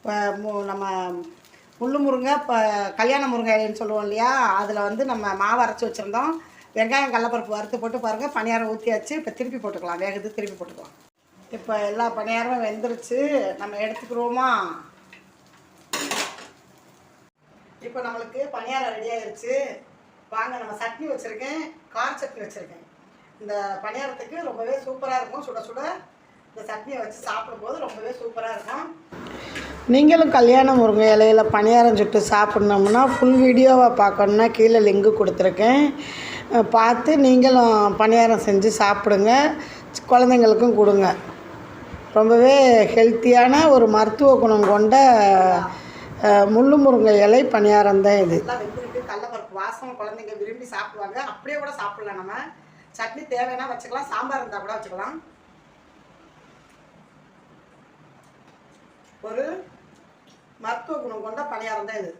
இப்போ மு- நம்ம முள்ளு முருங்கை இப்போ கல்யாண முருங்கை இலைன்னு சொல்லுவோம் இல்லையா? அதில் வந்து நம்ம மாவு அரைச்சி வச்சுருந்தோம். வெங்காயம் கடலப்பருப்பு வறுத்து போட்டு பாருங்கள் பணியாரம் ஊற்றியாச்சு இப்போ திருப்பி போட்டுக்கலாம். வேகுது திருப்பி போட்டுக்கலாம். இப்போ எல்லா பணியாரமும் வெந்துருச்சு. நம்ம எடுத்துக்கிறோமா? இப்போ நம்மளுக்கு பணியாரம் ரெடி ஆயிருச்சு. வாங்க நம்ம சட்னி வச்சுருக்கேன். கார சட்னி வச்சுருக்கேன். இந்த பணியாரத்துக்கு ரொம்பவே சூப்பராக இருக்கும். சுட சுட. இந்த சட்னியை வச்சு சாப்பிடும்போது ரொம்பவே சூப்பராக இருக்கும். நீங்களும் கல்யாண முருங்கை இலையில பணியாரம் சுட்டு சாப்பிட்ணும்னா ஃபுல் வீடியோவை பார்க்கணுன்னா கீழே லிங்கு கொடுத்துருக்கேன். பார்த்து நீங்களும் பணியாரம் செஞ்சு சாப்பிடுங்க. குழந்தைங்களுக்கும் கொடுங்க. ரொம்பவே ஹெல்த்தியான ஒரு மருத்துவ குணம் கொண்ட முள்ளு முருங்கை இலை பணியாரம் தான் இது. கடலப்பருப்பு வாசம் குழந்தைங்க விரும்பி சாப்பிடுவாங்க. அப்படியே கூட சாப்பிடலாம் நம்ம. சட்னி தேவைன்னா வச்சுக்கலாம். சாம்பார் இருந்தால் கூட வச்சுக்கலாம். ஒரு மருத்துவ குணம் கொண்ட பணியாரம் தான் இது.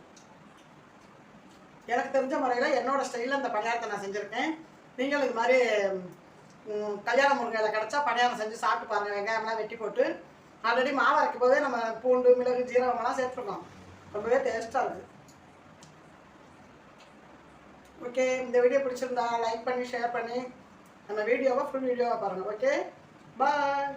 எனக்கு தெரிஞ்ச முறையில் என்னோடய ஸ்டைலில் அந்த பணியாரத்தை நான் செஞ்சுருக்கேன். நீங்களும் இது மாதிரி கல்யாண முருங்கையில் கிடச்சா பணியாரம் செஞ்சு சாப்பிட்டு பாருங்கள் வெங்காயம்லாம் வெட்டி போட்டு. ஆல்ரெடி மாவு அரைக்கும் போதே நம்ம பூண்டு மிளகு ஜீரகமெல்லாம் சேர்த்துருக்கோம். ரொம்பவே டேஸ்ட்டாக இருக்குது ஓகே இந்த வீடியோ பிடிச்சிருந்தா லைக் பண்ணி ஷேர் பண்ணி நம்ம வீடியோவை ஃபுல் வீடியோவை பாருங்கள் ஓகே பாய்